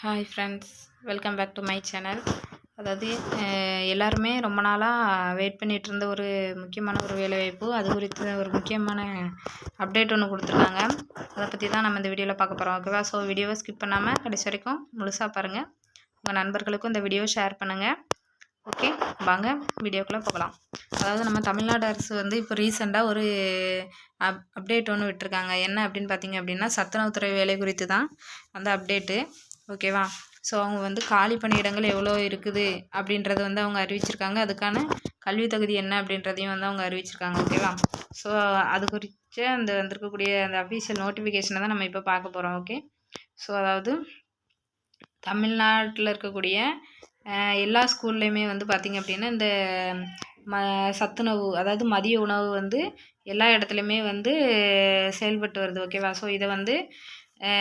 Hi friends welcome back to my channel அதாவது எல்லாருமே ரொம்ப நாளாக வெயிட் பண்ணிகிட்டு இருந்த ஒரு முக்கியமான ஒரு வேலைவாய்ப்பு அது குறித்து ஒரு முக்கியமான அப்டேட் ஒன்று கொடுத்துருக்காங்க. அதை பற்றி தான் நம்ம இந்த வீடியோவில் பார்க்க போகிறோம் ஓகேவா ஸோ வீடியோவை ஸ்கிப் பண்ணாமல் கடைசி வரைக்கும் முழுசாக பாருங்கள் உங்கள் நண்பர்களுக்கும் இந்த வீடியோவை ஷேர் பண்ணுங்கள் ஓகே வாங்க வீடியோக்குள்ளே போகலாம். அதாவது நம்ம தமிழ்நாடு அரசு வந்து இப்போ ரீசெண்டாக ஒரு அப் அப்டேட் ஒன்று விட்டுருக்காங்க. என்ன அப்படின்னு பார்த்தீங்க அப்படின்னா சத்துணவுத்துறை வேலை குறித்து தான் அந்த அப்டேட்டு ஓகேவா ஸோ அவங்க வந்து காலி பணியிடங்கள் எவ்வளோ இருக்குது அப்படின்றத வந்து அவங்க அறிவிச்சிருக்காங்க. அதுக்கான கல்வி தகுதி என்ன அப்படின்றதையும் வந்து அவங்க அறிவிச்சிருக்காங்க. ஓகேவா ஸோ அது குறித்த அந்த வந்திருக்கக்கூடிய அந்த அஃபீஷியல் நோட்டிஃபிகேஷனை தான் நம்ம இப்போ பார்க்க போகிறோம் ஓகே ஸோ அதாவது தமிழ்நாட்டில் இருக்கக்கூடிய எல்லா ஸ்கூல்லையுமே வந்து பார்த்திங்க அப்படின்னா இந்த ம சத்துணவு அதாவது மதிய உணவு வந்து எல்லா இடத்துலையுமே வந்து செயல்பட்டு வருது. ஓகேவா ஸோ இதை வந்து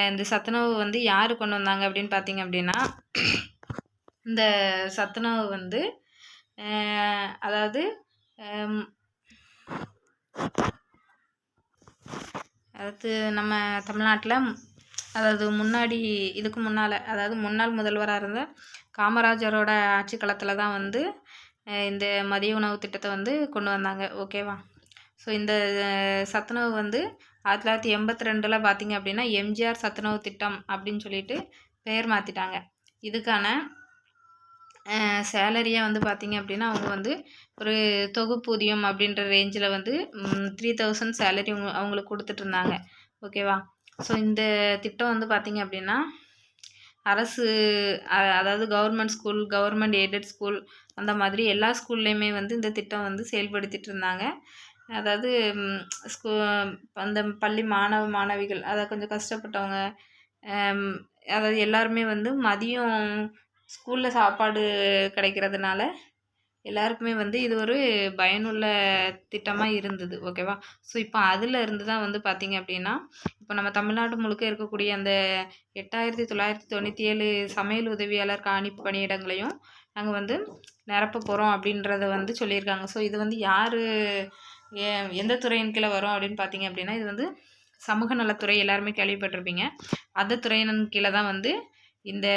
இந்த சத்துணவு வந்து யார் கொண்டு வந்தாங்க அப்படின்னு பார்த்தீங்க அப்படின்னா இந்த சத்துணவு வந்து அதாவது அதாவது நம்ம தமிழ்நாட்டில் அதாவது முன்னாடி இதுக்கு முன்னால் அதாவது முன்னாள் முதல்வராக இருந்த காமராஜரோட ஆட்சி காலத்தில் தான் வந்து இந்த மதிய உணவு திட்டத்தை வந்து கொண்டு வந்தாங்க. ஓகேவா ஸோ இந்த சத்துணவு வந்து ஆயிரத்தி தொள்ளாயிரத்தி எண்பத்தி ரெண்டில் பார்த்திங்க அப்படின்னா எம்ஜிஆர் சத்துணவு திட்டம் அப்படின்னு சொல்லிட்டு பெயர் மாற்றிட்டாங்க இதுக்கான சேலரியாக வந்து பார்த்திங்க அப்படின்னா அவங்க வந்து ஒரு தொகுப்பூதியம் அப்படின்ற ரேஞ்சில் வந்து த்ரீ தௌசண்ட் சேலரி அவங்களுக்கு கொடுத்துட்ருந்தாங்க ஓகேவா ஸோ இந்த திட்டம் வந்து பார்த்திங்க அப்படின்னா அரசு அதாவது government school government aided school அந்த மாதிரி எல்லா ஸ்கூல்லையுமே வந்து இந்த திட்டம் வந்து செயல்படுத்திகிட்டு இருந்தாங்க. அதாவது ஸ்கூ அந்த பள்ளி மாணவ மாணவிகள் அதாவது கொஞ்சம் கஷ்டப்பட்டவங்க அதாவது எல்லாருமே வந்து மதியம் ஸ்கூலில் சாப்பாடு கிடைக்கிறதுனால எல்லாருக்குமே வந்து இது ஒரு பயனுள்ள திட்டமாக இருந்தது ஓகேவா? ஸோ இப்போ அதில் இருந்து தான் வந்து பார்த்திங்க அப்படின்னா இப்போ நம்ம தமிழ்நாடு முழுக்க இருக்கக்கூடிய அந்த எட்டாயிரத்தி தொள்ளாயிரத்தி தொண்ணூற்றி ஏழு சமையல் உதவியாளர் காணிப்பு பணியிடங்களையும் நாங்கள் வந்து நிரப்ப போகிறோம் அப்படின்றத வந்து சொல்லியிருக்காங்க. ஸோ இது வந்து யார் எந்த துறையின் கீழே வரும் அப்படின்னு பார்த்தீங்க அப்படின்னா இது வந்து சமூக நலத்துறை எல்லாருமே கேள்விப்பட்டிருப்பீங்க. அந்த துறையின் கீழே தான் வந்து இந்த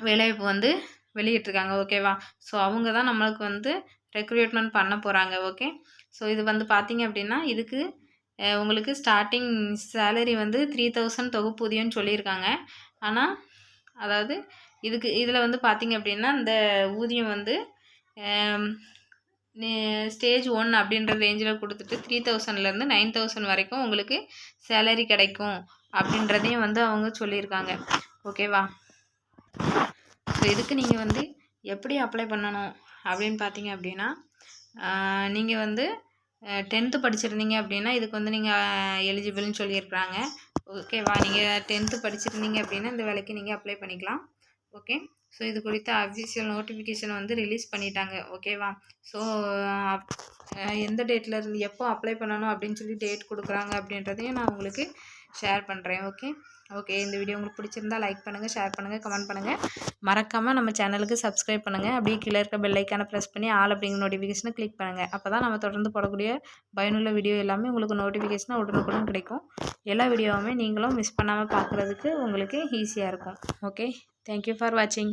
வேலைவாய்ப்பு வந்து வெளியிட்ருக்காங்க ஓகேவா ஸோ அவங்க தான் நம்மளுக்கு வந்து ரெக்ரூட்மெண்ட் பண்ண போகிறாங்க ஓகே ஸோ இது வந்து பார்த்திங்க அப்படின்னா இதுக்கு உங்களுக்கு ஸ்டார்டிங் சேலரி வந்து த்ரீ தௌசண்ட் தொகுப்பூதியம்னு சொல்லியிருக்காங்க. ஆனால் அதாவது இதுக்கு இதில் வந்து பார்த்திங்க அப்படின்னா இந்த ஊதியம் வந்து ஸ்டேஜ் ஒன் அப்படின்ற ரேஞ்சில் கொடுத்துட்டு த்ரீ தௌசண்ட்லேருந்து நைன் தௌசண்ட் வரைக்கும் உங்களுக்கு சேலரி கிடைக்கும் அப்படின்றதையும் வந்து அவங்க சொல்லியிருக்காங்க. ஓகேவா ஸோ இதுக்கு நீங்கள் வந்து எப்படி அப்ளை பண்ணணும் அப்படின்னு பார்த்தீங்க அப்படின்னா நீங்கள் வந்து டென்த்து படிச்சிருந்தீங்க அப்படின்னா இதுக்கு வந்து நீங்கள் எலிஜிபிள்னு சொல்லியிருக்கிறாங்க. ஓகேவா நீங்கள் டென்த்து படிச்சிருந்தீங்க அப்படின்னா இந்த வேலைக்கு நீங்கள் அப்ளை பண்ணிக்கலாம். ஓகே ஸோ இது குறித்த அஃபிஷியல் நோட்டிஃபிகேஷன் வந்து ரிலீஸ் பண்ணிட்டாங்க. ஓகேவா ஸோ எந்த டேட்டில் இருந்து எப்போ அப்ளை பண்ணணும் அப்படின்னு சொல்லி டேட் கொடுக்குறாங்க அப்படின்றதையும் நான் உங்களுக்கு ஷேர் பண்ணுறேன் ஓகே ஓகே இந்த வீடியோ உங்களுக்கு பிடிச்சிருந்தா லைக் பண்ணுங்கள் ஷேர் பண்ணுங்கள் கமெண்ட் பண்ணுங்கள் மறக்காமல் நம்ம சேனலுக்கு சப்ஸ்கிரைப் பண்ணுங்கள் அப்படியே கீழே இருக்க பெல்லைக்கான ப்ரெஸ் பண்ணி ஆல் அப்படிங்கிற நோட்டிஃபிகேஷனை கிளிக் பண்ணுங்கள் அப்போ தான் நம்ம தொடர்ந்து போடக்கூடிய பயனுள்ள வீடியோ எல்லாமே உங்களுக்கு நோட்டிஃபிகேஷனாக உடனுக்குடன் கிடைக்கும். எல்லா வீடியோவுமே நீங்களும் மிஸ் பண்ணாமல் பார்க்குறதுக்கு உங்களுக்கு ஈஸியாக இருக்கும். ஓகே தேங்க்யூ ஃபார் வாட்சிங்